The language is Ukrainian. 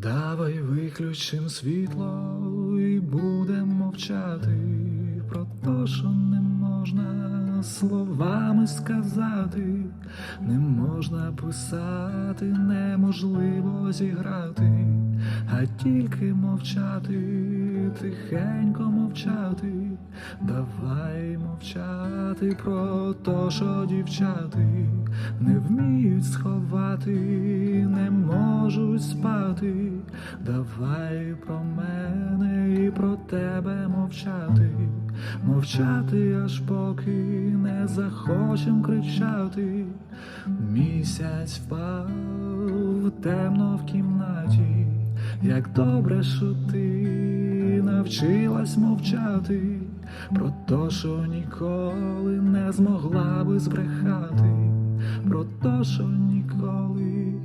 Давай виключим світло і будемо мовчати. Про те, що не можна словами сказати, не можна писати, неможливо зіграти, а тільки мовчати, тихенько мовчати, давай мовчати про те, що дівчати не вміють сховати, спати. Давай про мене і про тебе мовчати, мовчати, аж поки не захочем кричати. Місяць впав темно в кімнаті, як добре, що ти навчилась мовчати, про те, що ніколи не змогла би збрехати, про те, що ніколи.